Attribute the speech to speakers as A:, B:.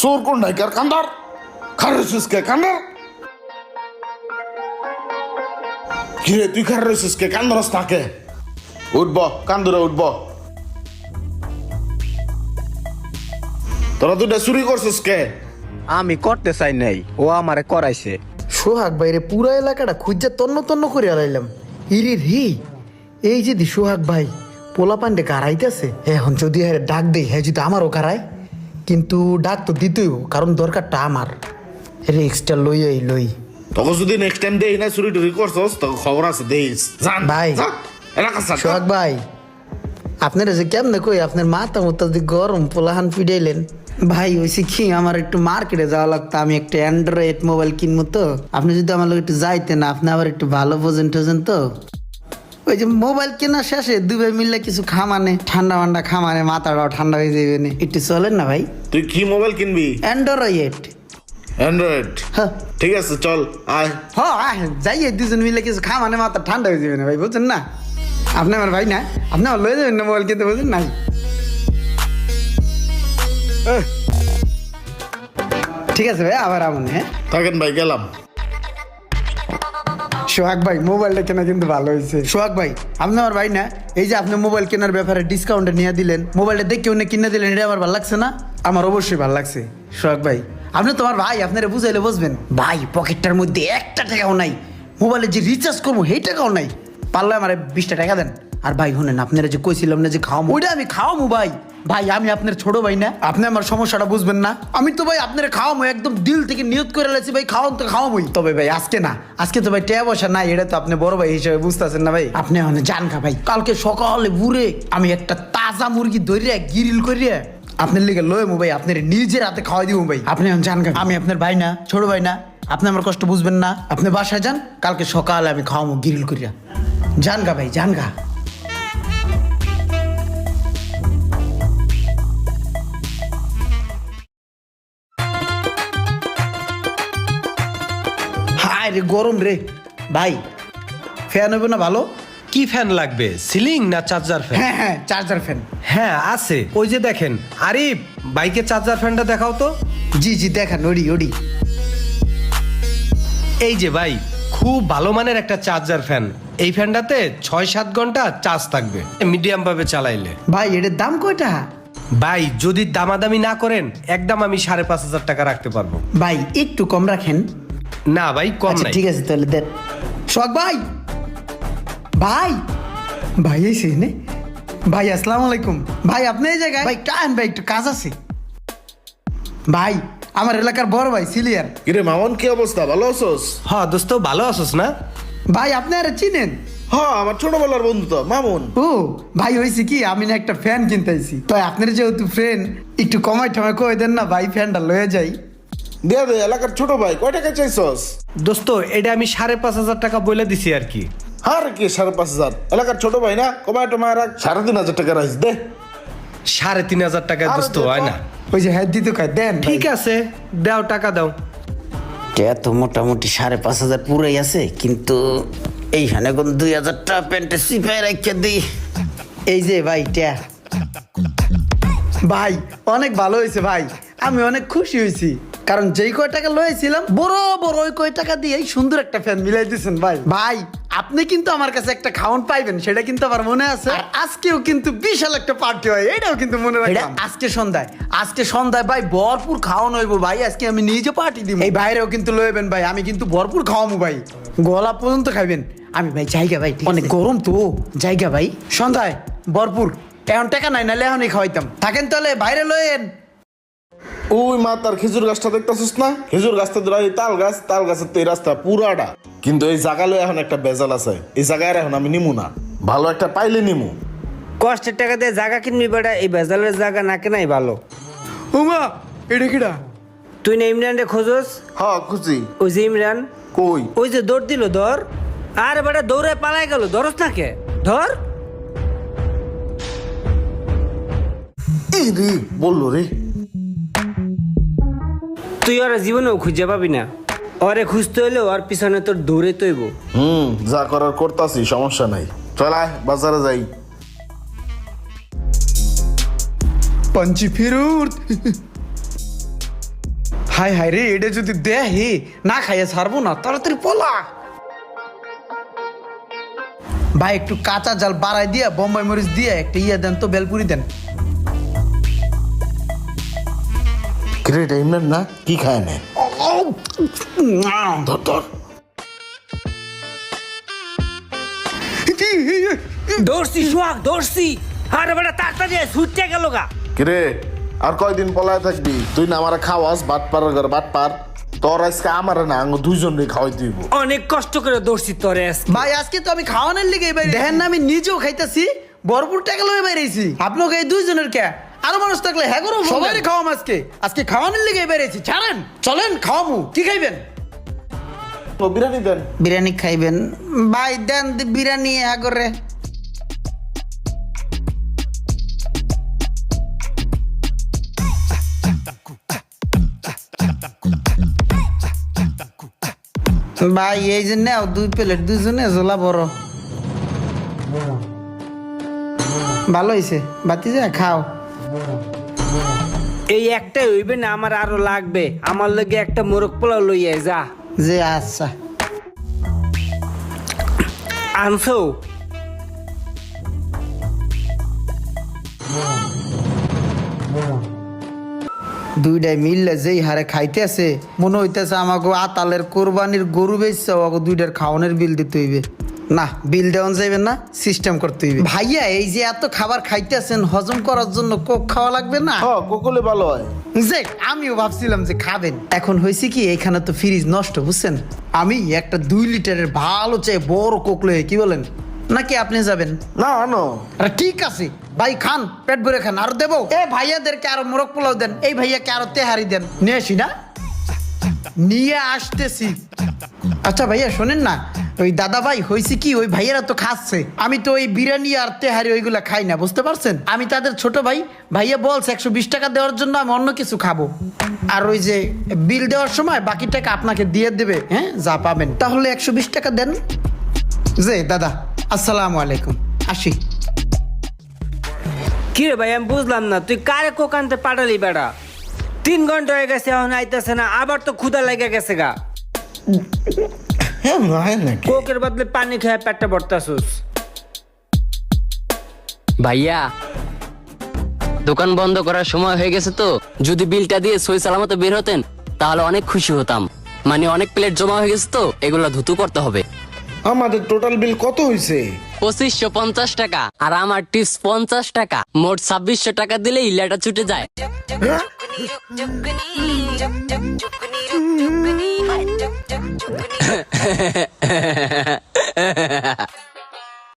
A: চোর কোন ডাইকার কান্দার খার রয়েছিস কে কান্দার কিরে তুই খার রয়েছিস কে কান্দরস তাকে উঠব কান্দুরে উঠব তোরা দুটা চুরি করছিস কে
B: আমি করতে চাই নাই ও আমারে করাইছে
C: সোহাগ ভাইরে পুরা এলাকাটা খুঁজা তন্ন তন্ন করে আলাইলাম। ইরে রি এই যদি দি সোহাগ ভাই পোলা পান্ডে কারাইতেছে এখন যদি হ্যাঁ ডাক দেই হ্যাঁ যদি আমারও কারায়। কিন্তু ডাক তো দিতেই কারণ দরকারটা আমার। রিক্সটা লই লই।
A: তোকে যদি নেক্সট টাইম দেই না চুরি টুরি করছস তোকে খবর আছে দেইস জান
C: ভাই। সোহাগ ভাই আপনারা যে কেমনে কই আপনার মাথা মতো যদি গরম পোলাহান ফিডাইলেন ভাই ওইসে কি আমার একটু মার্কেটে যাওয়া লাগতো আমি একটা অ্যান্ড্রয়েড মোবাইল কিনবো তো। আপনি যদি আমার লোক একটু যাইতেন আপনি আবার একটু ভালো বোঝেন টোজেন তো। ওই যে মোবাইল কেনা শেষে দুবে মিললে কিছু খামানে ঠান্ডা মান্ডা খামানে মাথাটাও ঠান্ডা হয়ে যাবে না। একটু চলেন না ভাই।
A: তুই কি মোবাইল কিনবি?
C: অ্যান্ড্রয়েড
A: অ্যান্ড্রয়েড
C: হ্যাঁ।
A: ঠিক আছে চল আয়।
C: হ্যাঁ যাইয়ে দুজন মিলে কিছু খামানে মাথা ঠান্ডা হয়ে যাবে না ভাই বুঝছেন না? আপনি আমার ভাই না? আপনি আমার লয়ে যাবেন না মোবাইল কিনতে বুঝছেন নাই ঠিক আছে ভাই আবার আমন হ্যাঁ?
A: থাকেন ভাই গেলাম।
C: সোহাগ ভাই মোবাইলটা কেনা কিন্তু ভালো হয়েছে। সোহাগ ভাই, আপনি আমার ভাই না, এই যে আপনি মোবাইল কেনার ব্যাপারে ডিসকাউন্টে নিয়ে দিলেন মোবাইলটা দেখে উনি কিনে দিলেন, এটা আমার ভালো লাগছে না? আমার অবশ্যই ভালো লাগছে, সোহাগ ভাই। আপনি তোমার ভাই, আপনারা বুঝাইলে বুঝবেন। ভাই, পকেটটার মধ্যে একটা টাকাও নাই। মোবাইলে যে রিচার্জ করব, সেই টাকাও নাই। পারলে আমার বিশটা টাকা দেন। আর ভাই, শুনেন, আপনারা যে কইছিলাম না যে খাওয়াবো ওইটা আমি খাওয়াবো ভাই। ভাই, আমি আপনার ছোট ভাই না। আপনি আমার সমস্যাটা বুঝবেন না। আমি তো ভাই আপনার খাওয়াবো একদম দিল থেকে নিয়ত করে লেছি ভাই খাওয়ান তো খাওয়াবোই তবে ভাই, আজকে না, আজকে তো ভাই টেয়া বসা নাই, এটা তো আপনি বড় ভাই হিসেবে বুঝতেছেন না ভাই। আপনি মানে জান খা ভাই, কালকে সকালে বুড়ে আমি একটা তাজা মুরগি ধরিয়া গিরিল করিয়া আপনার লিগে লয়ে ভাই, আপনার নিজের হাতে খাওয়াই দিব ভাই। আপনি জান খা আমি আপনার ভাই না, ছোট ভাই না, আপনি আমার কষ্ট বুঝবেন না। আপনি বাসায় যান, কালকে সকালে আমি খাওয়াবো গিরিল করিয়া। জান গা ভাই জান রে গরম রে। ভাই ফ্যান হবে না ভালো?
D: কি ফ্যান লাগবে সিলিং না চার্জার ফ্যান
C: হ্যাঁ হ্যাঁ চার্জার ফ্যান
D: হ্যাঁ আছে। ওই যে দেখেন আরিফ বাইকে চার্জার ফ্যানটা দেখাও তো।
C: জি জি দেখান ওডি ওডি।
D: এই যে ভাই খুব ভালো মানের একটা চার্জার ফ্যান এই ফ্যানটাতে ছয় সাত ঘণ্টা চার্জ থাকবে মিডিয়াম ভাবে চালাইলে।
C: ভাই এটার দাম কয়টা?
D: ভাই যদি দামাদামি না করেন একদম আমি সাড়ে পাঁচ হাজার টাকা রাখতে পারব।
C: ভাই একটু কম রাখেন।
D: না ভাই কম
C: আচ্ছা
D: নাই।
C: ঠিক আছে তাহলে দেন। শখ ভাই! ভাই! ভাই এই নে ভাই আসসালামু আলাইকুম। ভাই আপনি এই জায়গায়? ভাই টাইম ভাই একটু কাজ আছে। ভাই আমার এলাকার বড় ভাই সিলিয়ার
A: কিরে মামন কি অবস্থা? ভালো আছোস?
D: হ দোস্ত ভালো আছোস না?
C: ভাই আপনি আর চিনেন?
A: হ্যাঁ আমার ছোটবেলার বন্ধু তো মামুন।
C: ও ভাই হয়েছে কি আমি না একটা ফ্যান কিনতে আইছি। তো আপনার যেহেতু ফ্রেন্ড একটু কমাই টমাই কয়ে দেন না ভাই ফ্যানটা লয়ে যাই।
A: দে দে এলাকার ছোট ভাই কয় টাকা চাইছস?
D: দোস্ত এটা আমি সাড়ে পাঁচ হাজার টাকা বলে দিছি আর কি।
A: আর কি সাড়ে পাঁচ হাজার? এলাকার ছোট ভাই না? কমায় টমায় রাখ। সাড়ে তিন হাজার টাকা রাখিস দে।
D: সাড়ে তিন হাজার টাকা দোস্ত হয় না?
C: ওই যে হ্যাঁ দিতে কয় দেন
D: ঠিক আছে দাও টাকা দাও।
E: এটা তো মোটামুটি সাড়ে পাঁচ হাজার পুরাই আছে কিন্তু এইখানে কোন দুই হাজার টাকা প্যান্টে সিপাই রাখিয়ে দিই।
C: এই যে ভাই ট্যা। ভাই অনেক ভালো হয়েছে ভাই আমি অনেক খুশি হয়েছি। কারণ যেই কয় টাকা লয়েছিলাম বড় বড় ওই কয় টাকা দিয়ে এই সুন্দর একটা ফ্যান মিলাই দিয়েছেন ভাই। ভাই আপনি কিন্তু আমার কাছে একটা খাউন পাইবেন সেটা কিন্তু আমার মনে আছে। আর আজকেও কিন্তু বিশাল একটা পার্টি হয় এটাও কিন্তু মনে রাখবেন আজকে সন্ধ্যায় আজকে সন্ধ্যায় ভাই ভরপুর খাওয়ানো হইব ভাই আজকে আমি নিজে পার্টি দিব। এই বাইরেও কিন্তু লইবেন ভাই আমি কিন্তু ভরপুর খাওয়াবো ভাই। গলা পর্যন্ত খাইবেন। আমি ভাই জায়গা ভাই অনেক গরম তো জায়গা ভাই। সন্ধ্যায় ভরপুর এখন টাকা নাই নাহলে এখনই খাওয়াইতাম। থাকেন তাহলে বাইরে লয়েন
A: ওই মা তার খেজুর গাছটা দেখতেছিস না? খেজুর গাছটা ধরা এই তাল গাছ তাল গাছের তো এই রাস্তা পুরাটা। কিন্তু এই জায়গালো এখন একটা বেজাল আছে। এই জায়গায় এখন আমি নিমু না। ভালো একটা পাইলে নিমু।
F: কষ্টের টাকা দিয়ে জায়গা কিনবি বেটা এই ভেজালের জায়গা না কেনাই ভালো।
C: উমা এটা কিডা?
F: তুই না ইমরানরে খোঁজস?
A: হ খুশি
F: ওই যে ইমরান?
A: কই?
F: ওই যে দৌড় দিল ধর। আর বেটা দৌড়ে পালাই গেল ধরস না কে? ধর।
A: এই রে বলল রে।
F: তুই ওরা জীবনেও খুঁজে পাবি না। ওরে খুঁজতে হলেও আর পিছনে তোর দৌড়ে তৈব।
A: হুম যা করার করতাছি সমস্যা নাই। চল আয় বাজারে যাই।
C: পাঞ্চি ফিরুর। হাই হাই রে এটা যদি দেহে না খাইয়া ছাড়বো না তাড়াতাড়ি পলা। ভাই একটু কাঁচা জাল বাড়াই দিয়া বোম্বাই মরিচ দিয়ে একটা ইয়ে দেন তো বেলপুরি দেন।
A: কিরে এটা না? কি খায় না? ধর ধর।
F: দৌড়ছি সোহাগ দৌড়ছি। আরে বেটা তাড়াতাড়ি ছুটতে গেল গা।
A: কিরে আর কয়দিন পলায় থাকবি? তুই না আমার খাওয়াস বাট পার ঘর বাট পার। তোর আজকে আমার না আঙ্গ দুইজনকে খাওয়াই দিব।
F: অনেক কষ্ট করে দৌড়ছি তোরে আজকে।
C: ভাই আজকে তো আমি খাওয়ানোর লিগে দেখেন না আমি নিজেও খাইতেছি ভরপুর টাকা লয়ে বাইরেছি আপনাকে এই দুইজনের কে? আরও মানুষ থাকলে হ্যাঁ করো সবাই খাওয়াম আজকে। আজকে খাওয়ানোর লিগে বাইরেছি ছাড়েন চলেন খাওয়ামু। কি খাইবেন?
A: বিরিয়ানি দেন।
C: বিরিয়ানি খাইবেন। ভাই দেন দি বিরিয়ানি আগরে ভাই এই যে নাও দুই প্লেট দুজনে ঝোলা বড়। ভালো হয়েছে বাতি যা খাও।
F: এই একটাই হইবে না আমার আরও লাগবে। আমার লগে একটা মোরগ পোলাও লইয়া যা।
C: যে আচ্ছা।
F: আনছো?
C: দুইটাই মিললে যেই হারে খাইতেছে মনে হইতেছে আমাকে আতালের কোরবানির গরু বেচছে দুইটার খাওয়ানোর বিল দিতে হইবে। না বিল দেওয়ান যাইবে না সিস্টেম করতে হইবে। ভাইয়া এই যে এত খাবার খাইতেছেন হজম করার জন্য কোক খাওয়া লাগবে না?
A: হ কোকলে ভালো হয়।
C: যে আমিও ভাবছিলাম যে খাবেন। এখন হয়েছে কি এখানে তো ফ্রিজ নষ্ট বুঝছেন? আমি একটা দুই লিটারের ভালো চাই বড় কোক লয়ে কি বলেন? নাকি আপনি যাবেন?
A: না আনো।
C: আরে ঠিক আছে। ভাই খান পেট ভরে খান আর দেবো? এ ভাইয়াদেরকে আরও মোরগ পোলাও দেন। এই ভাইয়াকে আরও তেহারি দেন। নিয়ে আসি না? নিয়ে আসতেছি। আচ্ছা ভাইয়া শোনেন না। ওই দাদা ভাই হয়েছে কি? ওই ভাইয়েরা তো খাচ্ছে। আমি তো ওই বিরিয়ানি আর তেহারি ওইগুলা খাই না, বুঝতে পারছেন? আমি তাদের ছোট ভাই, ভাইয়া বলছে, একশো বিশ টাকা দেওয়ার জন্য আমি অন্য কিছু খাব। আর ওই যে বিল দেওয়ার সময় বাকি টাকা আপনাকে দিয়ে দেবে হ্যাঁ? যা পাবেন। তাহলে একশো বিশ টাকা দেন। যে, দাদা, আসসালামু আলাইকুম। আসি।
F: কি রে ভাই, আমি বুঝলাম না, তুই কারে কোক আনতে পাঠালি বেড়া? তিন ঘণ্টা হয়ে গেছে, এখন আইতেছে না, আবার তো ক্ষুদা লেগে গেছে গা।
A: হ্যাঁ নাকি?
F: কোকের বদলে পানি খেয়ে পেটটা ভরতাছুস।
G: ভাইয়া দোকান বন্ধ করার সময় হয়ে গেছে তো। যদি বিলটা দিয়ে সই সালামত বের হতেন তাহলে অনেক খুশি হতাম। মানে অনেক প্লেট জমা হয়ে গেছে তো এগুলো ধুতু করতে হবে।
A: আমাদের টোটাল বিল কত হয়েছে
G: পঁচিশশো পঞ্চাশ টাকা আর আমার টিপস পঞ্চাশ টাকা মোট ছাব্বিশশো টাকা দিলে ইলাটা ছুটে যায়
H: jugni.